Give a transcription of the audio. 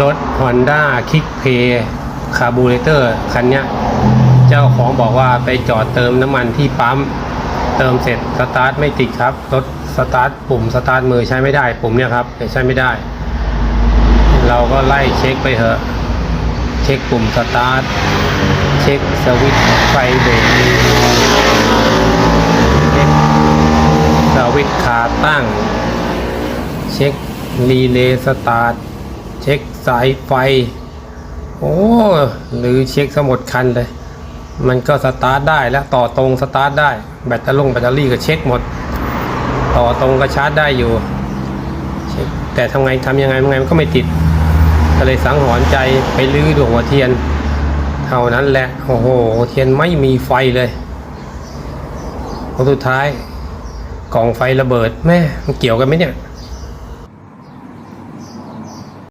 รถ Honda Kick p a y คาร์บูเรเตอร์คันนี้เจ้าของบอกว่าไปจอดเติมน้ำมันที่ปั๊ม เติมเสร็จสตาร์ทไม่ติดครับ รถสตาร์ทปุ่มสตาร์ทมือใช้ไม่ได้ปุ่มเนี่ยครับใช้ไม่ได้ เราก็ไล่เช็คไปเถอะ เช็คปุ่มสตาร์ทเช็คสวิตช์ไฟเบรกเช็คสวิตช์ขาตั้ง เช็ครีเลย์สตาร์ท เช็คสายไฟ โอ้หรือเช็คสมดคันเลย มันก็สตาร์ทได้แล้วต่อตรงสตาร์ทได้ แบตเตอรี่แบตเตอรี่ก็เช็คหมด ต่อตรงก็ชาร์จได้อยู่เช็คแต่ทำไงทำยังไงยังไงมันก็ไม่ติด ก็เลยสังหรณ์ใจไปลื้อดวงหัวเทียน เท่านั้นแหละ โอ้โหเทียนไม่มีไฟเลยพอสุดท้ายกล่องไฟระเบิดแม่มันเกี่ยวกันไหมเนี่ย